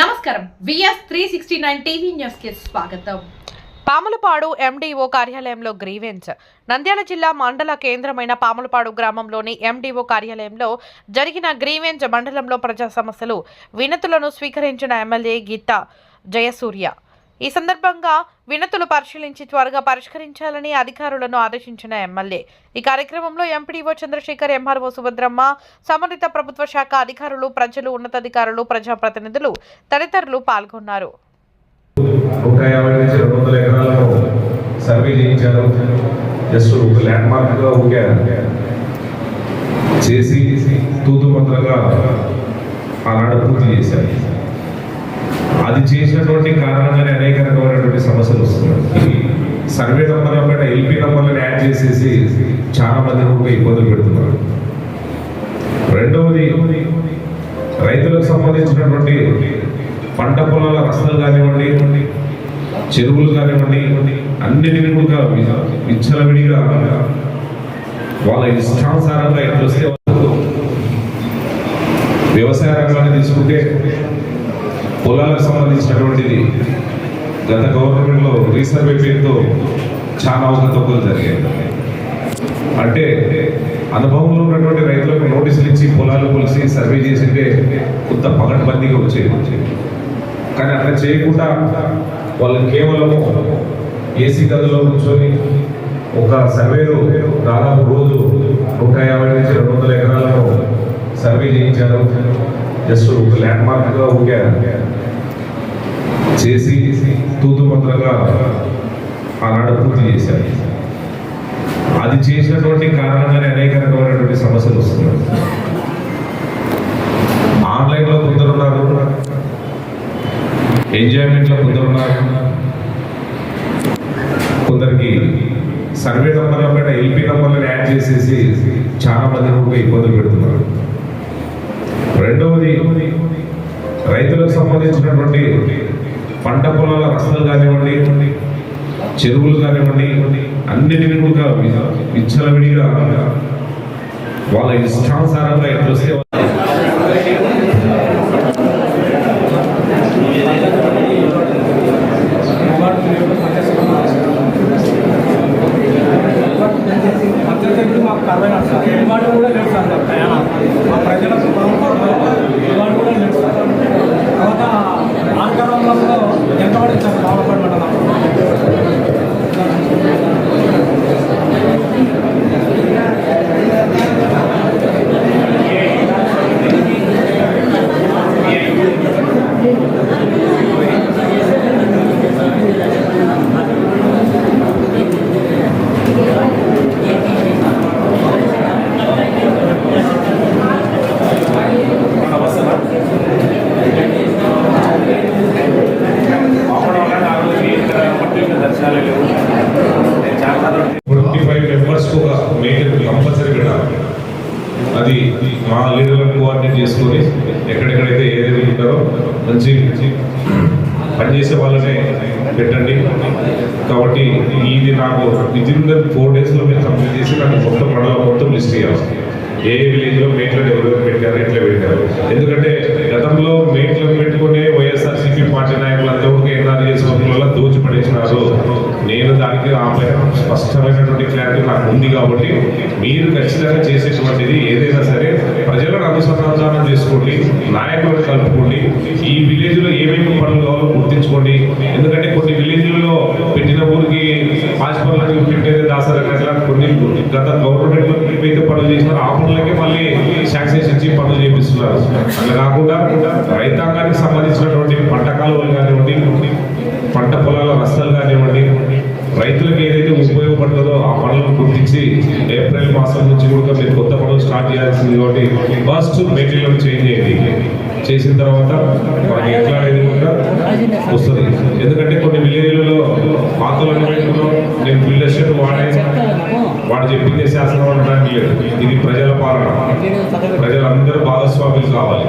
నమస్కారం. VS three sixty nine TV స్వాగతం. Pamulapadu MDO కార్యాలయంలో గ్రీవెన్స్. నంద్యాల జిల్లా మండల కేంద్రమైన పాములపాడు గ్రామంలోని ఎండీఓ కార్యాలయంలో జరిగిన గ్రీవెన్స్ మండలంలో ప్రజా సమస్యలు వినతులను స్వీకరించిన ఎమ్మెల్యే గీత జయసూర్య. ఈ సందర్భంగా వినతులు పరిశీలించి త్వరగా పరిష్కరించాలని అధికారులను ఆదేశించిన ఎమ్మెల్యే. ఈ కార్యక్రమంలో ఎంపీడీఓ చంద్రశేఖర్ ఎంఆర్ఓ సుభద్రమ్మ సంబంధిత ప్రభుత్వ శాఖ అధికారులు ప్రజలు ఉన్నతాధికారులు ప్రజాప్రతినిధులు తదితరులు పాల్గొన్నారు. సర్వే చేయించారు. జస్ట్ ఒక ల్యాండ్ మార్క్గా ఊగా చేసి తూతు మంత్రంగా ఆనాడు పూర్తి చేశారు. అది చేసినటువంటి కారణంగానే అనేక రకమైనటువంటి సమస్యలు వస్తున్నాయి. సర్వే నంబర్ల పైన ఎల్పీ నంబర్లను యాడ్ చేసేసి చాలా మంది కూడా ఇబ్బందులు పెడుతున్నారు. రెండవది రైతులకు సంబంధించినటువంటి పంట పొలాల రస్తాలు కానివ్వండి చెరువులు కానివ్వండి అన్నిటిని కూడా విచ్చలవిడిగా వాళ్ళ ఇష్టానుసారంగా ఎట్లా వస్తే వ్యవసాయ రంగాన్ని తీసుకుంటే పొలాలకు సంబంధించినటువంటిది గత గవర్నమెంట్లో రీసర్వే పేరుతో చాలా అవకతవకలు జరిగాయి. అంటే అనుభవంలో ఉన్నటువంటి రైతులకు నోటీసులు ఇచ్చి పొలాలు కొలిసి సర్వే చేసింటే కొంత పగడ్బందీగా వచ్చేది. కానీ అట్లా చేయకుండా వాళ్ళు కేవలం ఏసీ గదిలో కూర్చొని ఒక సర్వేలు దాదాపు రోజు నూట యాభై నుంచి రెండు వందల ఎకరాలను సర్వే చేయించారు. జస్ట్ ఒక ల్యాండ్ మార్క్గా ఊగా చేసి తూతు మంత్రంగా ఆనాడు పూర్తి చేశారు. అది చేసినటువంటి కారణంగానే అనేక రకమైనటువంటి సమస్యలు వస్తున్నాయి. ఆన్లైన్లో కొందరున్నారు. ఎంజాయ్మెంట్లో కొందరున్నారు. కొందరికి సర్వే నంబర్ల పైన ఎల్పీ నంబర్లను యాడ్ చేసేసి చాలా మంది ఇబ్బందులు పెడుతున్నారు. రెండవది రైతులకు సంబంధించినటువంటి పంట పొలాల రస్తాలు కానివ్వండి చెరువులు కానివ్వండి అన్నిటిని కూడా విచ్చలవిడిగా వాళ్ళ ఇష్టానుసారంగా ఎట్లా వస్తే మధ్యతరగతి మాకు అరవై లక్షలు ఏర్పాటు కూడా లేదు సార్ మాకు ప్రయాణం మా ప్రజలకు ఏర్పాటు కూడా లేదు సార్ తర్వాత ఆంకరంలో ఎంత పడింది సార్ బాగుపడి మండలం ట్వంటీ ఫైవ్ మెంబర్స్ ఒక మేజర్ కంపల్సరీ పెట్టాలి అది మా లీడర్లను కోఆర్డినేట్ చేసుకొని ఎక్కడెక్కడైతే ఏదైతే ఉంటారో మంచి పనిచేసే వాళ్ళనే పెట్టండి. కాబట్టి ఇది నాకు విదిన్ ఫోర్ డేస్లో మీరు కంప్లీట్ చేసి నాకు మొత్తం మండల మొత్తం లిస్ట్ చేయాలి ఏ విలేజ్లో మేట్లను ఎవరెవరు పెట్టారు ఎట్లా పెట్టారు? ఎందుకంటే గతంలో మేట్లను దానికి ఆ స్పష్టమైనటువంటి క్లారిటీ నాకు ఉంది కాబట్టి మీరు ఖచ్చితంగా చేసేటువంటిది ఏదైనా సరే ప్రజలను అనుసంధానం చేసుకోండి నాయకులను కలుపుకోండి ఈ విలేజ్లో ఏమేమి పనులు కావాలో గుర్తించుకోండి. ఎందుకంటే కొన్ని విలేజ్లలో పెట్టిన ఊరికి పాచి పెట్టేది దాసరి అట్లా కొన్ని గత గవర్నమెంట్ ఏవైతే పనులు చేసినారో ఆ పనులకే మళ్ళీ శాంక్షన్స్ ఇచ్చి పనులు చేపిస్తున్నారు. అట్లా కాకుండా రైతాంగానికి సంబంధించినటువంటి పంట కాలువలు కానీ పంట పొలాల రస్తాలు కానివ్వండి రైతులకు ఏదైతే ఉపయోగపడుతుందో ఆ పనులను గుర్తించి ఏప్రిల్ మాసం నుంచి కూడా మీరు కొత్త పనులు స్టార్ట్ చేయాల్సింది కాబట్టి ఫస్ట్ మెటీరియల్ చేంజ్ చేయండి చేసిన తర్వాత మనకి ఎట్లా అనేది కూడా వస్తుంది. ఎందుకంటే కొన్ని విలేజ్లలో పాతలు నేను బిల్డర్షిప్ వాడే వాడు చెప్పింది శాసనం అనడానికి లేదు. ఇది ప్రజల పాలన. ప్రజలందరూ భాగస్వాములు కావాలి.